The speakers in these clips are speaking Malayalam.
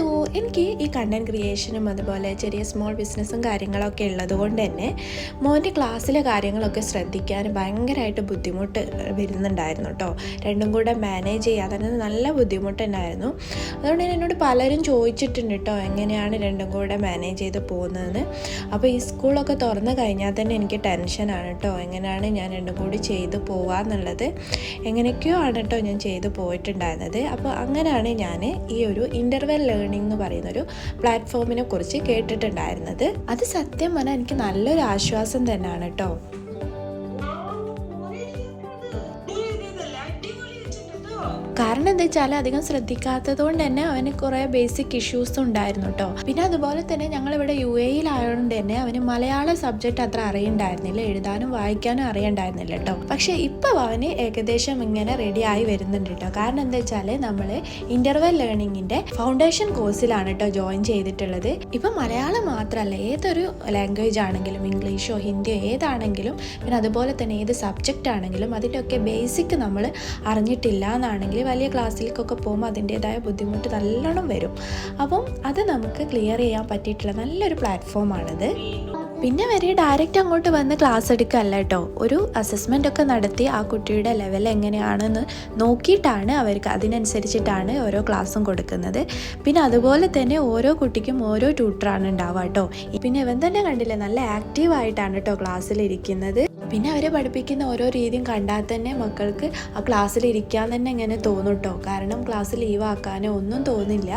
ഹലോ എനിക്ക് ഈ കണ്ടന്റ് ക്രിയേഷനും അതുപോലെ ചെറിയ സ്മോൾ ബിസിനസ്സും കാര്യങ്ങളൊക്കെ ഉള്ളത് കൊണ്ട് തന്നെ മോന്റെ ക്ലാസ്സിലെ കാര്യങ്ങളൊക്കെ ശ്രദ്ധിക്കാൻ ഭയങ്കരമായിട്ട് ബുദ്ധിമുട്ട് വരുന്നുണ്ടായിരുന്നു കേട്ടോ രണ്ടും കൂടെ മാനേജ് ചെയ്യാൻ തന്നെ നല്ല ബുദ്ധിമുട്ടുണ്ടായിരുന്നു അതുകൊണ്ട് തന്നെ എന്നോട് പലരും ചോദിച്ചിട്ടുണ്ട് കേട്ടോ എങ്ങനെയാണ് രണ്ടും കൂടെ മാനേജ് ചെയ്ത് പോകുന്നതെന്ന്. അപ്പോൾ ഈ സ്കൂളൊക്കെ തുറന്നു കഴിഞ്ഞാൽ തന്നെ എനിക്ക് ടെൻഷനാണ് കേട്ടോ എങ്ങനെയാണ് ഞാൻ രണ്ടും കൂടി ചെയ്ത് പോവാന്നുള്ളത്? എങ്ങനെയൊക്കെയോ ആണ് കേട്ടോ ഞാൻ ചെയ്ത് പോയിട്ടുണ്ടായിരുന്നത്. അപ്പോൾ അങ്ങനെയാണ് ഞാൻ ഈ ഒരു ഇന്റർവെൽ ലേണിംഗ് എന്ന് പറയുന്ന ഒരു പ്ലാറ്റ്ഫോമിനെ കുറിച്ച് കേട്ടിട്ടുണ്ടായിരുന്നത്. അത് സത്യം പറഞ്ഞാൽ എനിക്ക് നല്ലൊരു ആശ്വാസം തന്നെയാണ് കേട്ടോ കാരണം എന്താ വെച്ചാൽ അധികം ശ്രദ്ധിക്കാത്തത് കൊണ്ട് തന്നെ അവന് കുറേ ബേസിക് ഇഷ്യൂസ് ഉണ്ടായിരുന്നു കേട്ടോ പിന്നെ അതുപോലെ തന്നെ ഞങ്ങളിവിടെ യു എയിലായതുകൊണ്ട് തന്നെ അവന് മലയാള സബ്ജക്റ്റ് അത്ര അറിയണ്ടായിരുന്നില്ല എഴുതാനും വായിക്കാനും അറിയണ്ടായിരുന്നില്ല കേട്ടോ പക്ഷേ ഇപ്പോൾ അവന് ഏകദേശം ഇങ്ങനെ റെഡി ആയി വരുന്നുണ്ട് കേട്ടോ കാരണം എന്താ വെച്ചാൽ നമ്മൾ ഇന്റർവെൽ ലേണിങ്ങിന്റെ ഫൗണ്ടേഷൻ കോഴ്സിലാണ് കേട്ടോ ജോയിൻ ചെയ്തിട്ടുള്ളത്. ഇപ്പം മലയാളം മാത്രമല്ല ഏതൊരു ലാംഗ്വേജ് ആണെങ്കിലും ഇംഗ്ലീഷോ ഹിന്ദിയോ ഏതാണെങ്കിലും പിന്നെ അതുപോലെ തന്നെ ഏത് സബ്ജക്റ്റ് ആണെങ്കിലും അതിന്റെയൊക്കെ ബേസിക് നമ്മൾ അറിഞ്ഞിട്ടില്ല എന്നാണെങ്കിൽ വലിയ ക്ലാസ്സിലേക്കൊക്കെ പോകുമ്പോൾ അതിന്റെതായ ബുദ്ധിമുട്ട് നല്ലോണം വരും. അപ്പം അത് നമുക്ക് ക്ലിയർ ചെയ്യാൻ പറ്റിയിട്ടുള്ള നല്ലൊരു പ്ലാറ്റ്ഫോമാണിത് പിന്നെ വരെ ഡയറക്റ്റ് അങ്ങോട്ട് വന്ന് ക്ലാസ് എടുക്കുകയല്ല കേട്ടോ ഒരു അസസ്മെന്റ് ഒക്കെ നടത്തി ആ കുട്ടിയുടെ ലെവൽ എങ്ങനെയാണെന്ന് നോക്കിയിട്ടാണ് അവർക്ക് അതിനനുസരിച്ചിട്ടാണ് ഓരോ ക്ലാസ്സും കൊടുക്കുന്നത്. പിന്നെ അതുപോലെ തന്നെ ഓരോ കുട്ടിക്കും ഓരോ ട്യൂട്ടറാണ് ഉണ്ടാവുക കേട്ടോ പിന്നെ ഇവൻ തന്നെ കണ്ടില്ലേ നല്ല ആക്റ്റീവ് ആയിട്ടാണ് കേട്ടോ ക്ലാസ്സിൽ ഇരിക്കുന്നത്. പിന്നെ അവരെ പഠിപ്പിക്കുന്ന ഓരോ രീതിയും കണ്ടാൽ തന്നെ മക്കൾക്ക് ആ ക്ലാസ്സിൽ ഇരിക്കാൻ തന്നെ ഇങ്ങനെ തോന്നും കേട്ടോ കാരണം ക്ലാസ് ലീവാക്കാനോ ഒന്നും തോന്നില്ല.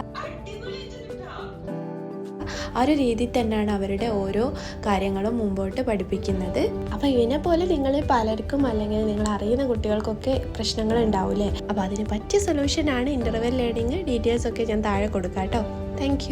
ആ ഒരു രീതിയിൽ തന്നെയാണ് അവരുടെ ഓരോ കാര്യങ്ങളും മുമ്പോട്ട് പഠിപ്പിക്കുന്നത്. അപ്പോൾ ഇതിനെ പോലെ നിങ്ങൾ പലർക്കും അല്ലെങ്കിൽ നിങ്ങൾ അറിയുന്ന കുട്ടികൾക്കൊക്കെ പ്രശ്നങ്ങൾ ഉണ്ടാവില്ലേ? അപ്പോൾ അതിന് പറ്റിയ സൊല്യൂഷനാണ് ഇന്റർവെൽ ലേണിംഗ് ഡീറ്റെയിൽസ് ഒക്കെ ഞാൻ താഴെ കൊടുക്കാം കേട്ടോ. താങ്ക്